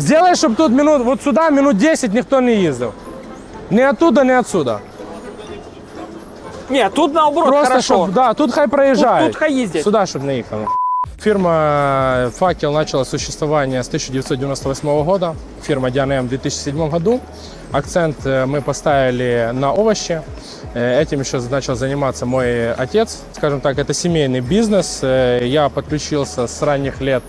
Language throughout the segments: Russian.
Сделай, чтобы тут минут, вот сюда минут 10 никто не ездил. Ни оттуда, ни отсюда. Ні, тут наоборот, Просто, хорошо. чтоб, да, тут хай проезжают. Тут- тут хай ездят. Сюда, чтобы наехало. Фирма «Факел» начала существование с 1998 года. Фирма Диана М в 2007 году. Акцент э, мы поставили на овощи. Э, Этим еще начал заниматься мой отец. Скажем так, это семейный бизнес. Э, Я подключился с ранних лет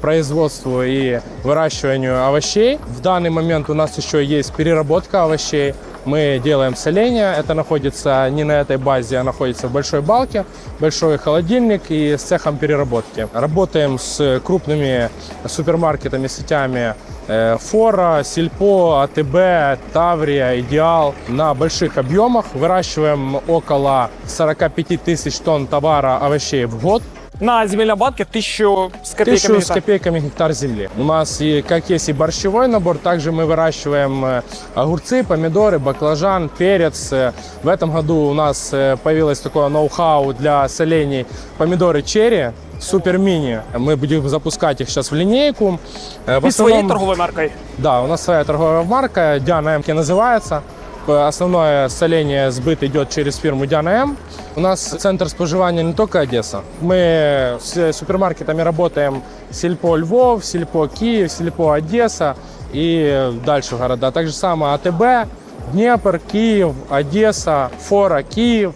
производству и выращиванию овощей. В данный момент у нас еще есть переработка овощей. Мы делаем соление. Это находится не на этой базе, а находится в большой балке, большой холодильник и с цехом переработки. Работаем с крупными супермаркетами, сетями э, Фора, Сильпо, АТБ, Таврия, Идеал на больших объемах. Выращиваем около 45 тысяч тонн товара овощей в год. На земельнобатке тисячу з копійками. Тысячу с гектар. копейками гектар земли. У нас и как есть и борщевой набор, также мы выращиваем э, огурцы, помидоры, баклажан, перец. Э, В этом году у нас э, появилось такое ноу-хау для солений помидоры черри. Супер мини. Мы будем запускать их сейчас в линейку. Э, В Під своєю основном- торговою маркою. да, у нас своя торговая марка, Диана М называется. Основное соление, сбыт идет через фирму Диана М. У нас центр споживания не только Одесса. Мы с супермаркетами работаем Сельпо Львов, Сельпо Киев, Сельпо Одесса и дальше города. Так же самое АТБ, Днепр, Киев, Одесса, Фора, Киев.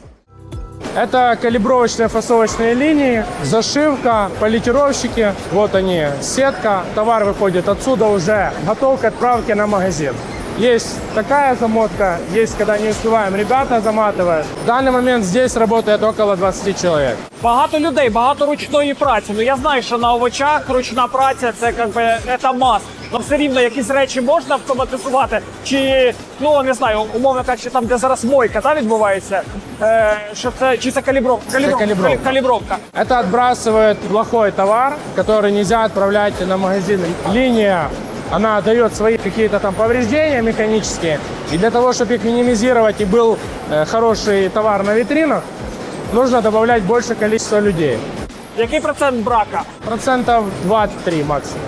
Это калибровочные фасовочные линии, зашивка, политировщики. Вот они, сетка. Товар выходит отсюда уже готов к отправке на магазин. Есть такая замотка, есть, когда не успеваем, ребята заматывают. В данный момент здесь работает около 20 человек. Багато людей, багато ручної праці. Ну я знаю, що на овочах ручна праця це як би це мас. Ну все рівно якісь речі можна автоматизувати, чи ну не знаю, умовно кажучи, там де зараз мойка та відбувається. Е, що це чи це калібровка? Калібровка. калібровка. калібровка. Это отбрасывает плохой товар, который нельзя отправлять на магазин. Линия, она дает свои какие-то там повреждения механические. И для того, чтобы их минимизировать и был э, хороший товар на витринах, нужно добавлять больше количества людей. Який процент брака? Процентов 2-3 максимум.